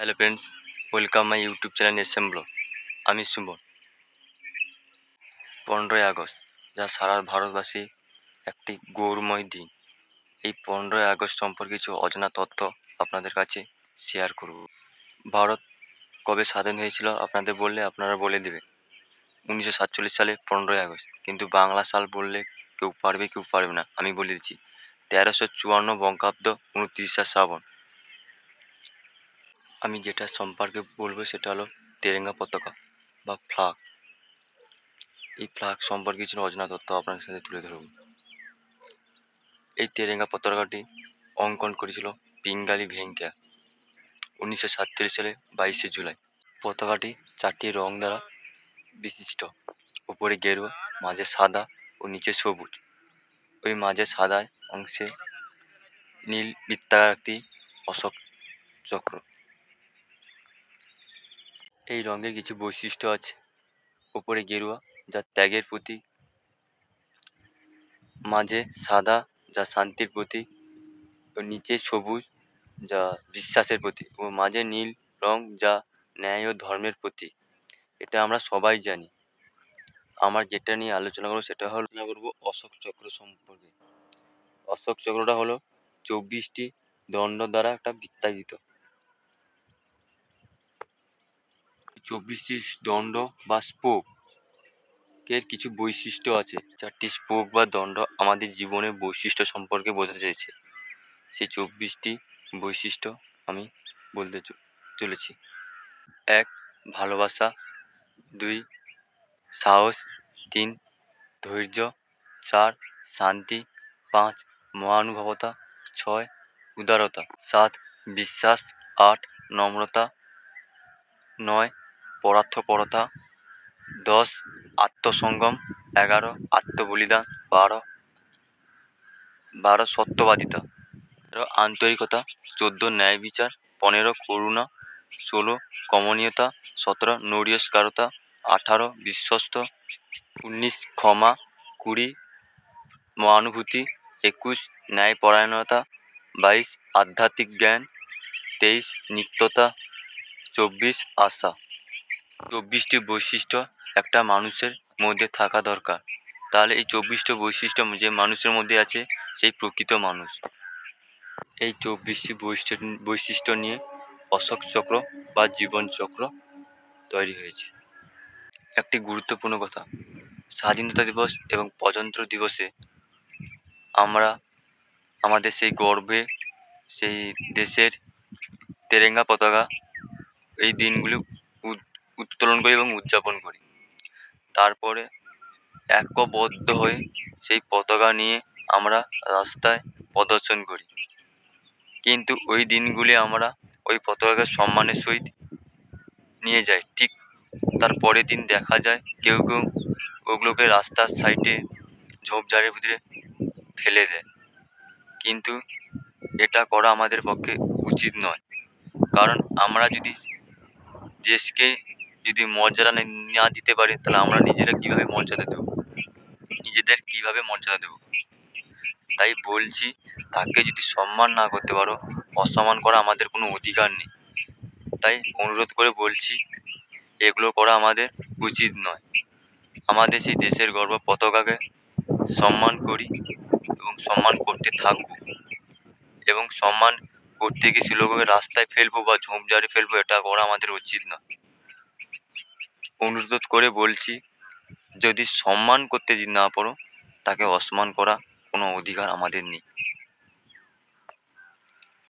Hello friends, welcome my YouTube channel SM blog. আমি সুমন। পনেরোই August, যা সারা ভারতবাসী একটি গৌরময় দিন। এই পনেরোই আগস্ট সম্পর্কে কিছু অজানা তথ্য আপনাদের কাছে শেয়ার করব। ভারত কবে স্বাধীন হয়েছিল আপনাদের বললে আপনারা বলে দেবে উনিশশো সাতচল্লিশ সালে পনেরোই আগস্ট, কিন্তু বাংলা সাল বললে কেউ পারবে কেউ পারবে না, আমি বলে দিচ্ছি। তেরোশো চুয়ান্ন বঙ্গাব্দ উনত্রিশে শ্রাবণ আমি যেটা সম্পর্কে বলব সেটা হলো তেরেঙ্গা পতাকা বা ফ্লাগ। এই ফ্লাগ সম্পর্কে কিছু অজানা তথ্য আপনার সাথে তুলে ধরব। এই তেরেঙ্গা পতাকাটি অঙ্কন করেছিল পিঙ্গালি ভেঙ্কিয়া উনিশশো সাতচল্লিশ সালে বাইশে জুলাই। পতাকাটি চারটি রং দ্বারা বিশিষ্ট। উপরে গেরুয়া, মাঝে সাদা ও নিচে সবুজ। ওই মাঝে সাদা অংশে নীল বৃত্তাকার একটি অশোক চক্র। এই রঙের কিছু বৈশিষ্ট্য আছে। উপরে গেরুয়া, যা ত্যাগের প্রতীক। মাঝে সাদা, যা শান্তির প্রতীক। ও নিচে সবুজ, যা বিশ্বাসের প্রতীক। ও মাঝে নীল রং, যা ন্যায় ও ধর্মের প্রতীক। এটা আমরা সবাই জানি। আমার যেটা নিয়ে আলোচনা করব, সেটা হলো, আলোচনা করব অশোক চক্র সম্পর্কে। অশোক চক্রটা হলো চব্বিশটি দণ্ড দ্বারা একটা বৃত্তায়িত চব্বিশটি দণ্ড বা স্পোক এর কিছু বৈশিষ্ট্য আছে। চারটি স্পোক বা দণ্ড আমাদের জীবনের বৈশিষ্ট্য সম্পর্কে বোঝাতে চেয়েছে সেই চব্বিশটি বৈশিষ্ট্য আমি বলতে চলেছি। এক, ভালোবাসা। দুই, সাহস। তিন, ধৈর্য। চার, শান্তি। পাঁচ, মহানুভবতা। ছয়, উদারতা। সাত, বিশ্বাস। আট, নম্রতা। নয় পরার্থপরতা। দশ আত্মসঙ্গম এগারো, আত্মবলিদান। বারো বারো, সত্যবাদিতা। তেরো, আন্তরিকতা। চোদ্দ ন্যায় বিচার পনেরো, করুণা। ষোলো, কমনীয়তা। সতেরো, নৈরস্কারতা। আঠারো, বিশ্বস্ত। উনিশ, ক্ষমা। কুড়ি, মহানুভূতি। একুশ, ন্যায়পরায়ণতা। বাইশ, আধ্যাত্মিক জ্ঞান। তেইশ, নিত্যতা। চব্বিশ, আশা। চব্বিশটি বৈশিষ্ট্য একটা মানুষের মধ্যে থাকা দরকার। তাহলে এই চব্বিশটি বৈশিষ্ট্য যে মানুষের মধ্যে আছে, সেই প্রকৃত মানুষ। এই চব্বিশটি বৈশিষ্ট্য বৈশিষ্ট্য নিয়ে অশোক চক্র বা জীবন চক্র তৈরি হয়েছে। একটি গুরুত্বপূর্ণ কথা, স্বাধীনতা দিবস এবং প্রজাতন্ত্র দিবসে আমরা আমাদের সেই গর্বে, সেই দেশের তেরেঙ্গা পতাকা, এই দিনগুলো উত্তোলন করি এবং উদযাপন করি। তারপরে ঐক্যবদ্ধ হয়ে সেই পতাকা নিয়ে আমরা রাস্তায় প্রদর্শন করি। কিন্তু ওই দিনগুলি আমরা ওই পতাকাকে সম্মানের সহিত নিয়ে যাই। ঠিক তার পরের দিন দেখা যায় কেউ কেউ ওগুলোকে রাস্তার সাইডে ঝোপঝাড়ের ভিতরে ফেলে দেয়। কিন্তু এটা করা আমাদের পক্ষে উচিত নয়। কারণ আমরা যদি দেশকে যদি মর্যাদা নে- দিতে পারি, তাহলে আমরা নিজেরা কীভাবে মর্যাদা দেবো? নিজেদের কীভাবে মর্যাদা দেবো? তাই বলছি, তাকে যদি সম্মান না করতে পারো, অসম্মান করা আমাদের কোনো অধিকার নেই। তাই অনুরোধ করে বলছি, এগুলো করা আমাদের উচিত নয়। আমাদের সেই দেশের গর্ব পতাকাকে সম্মান করি এবং সম্মান করতে থাকব। এবং সম্মান করতে গিয়ে সে লোককে রাস্তায় ফেলব বা ঝোপঝাড়ে ফেলব, এটা করা আমাদের উচিত না অনুরোধ করে বলছি, যদি সম্মান করতে যদি না পারো, তাকে অসম্মান করা কোনো অধিকার আমাদের নেই।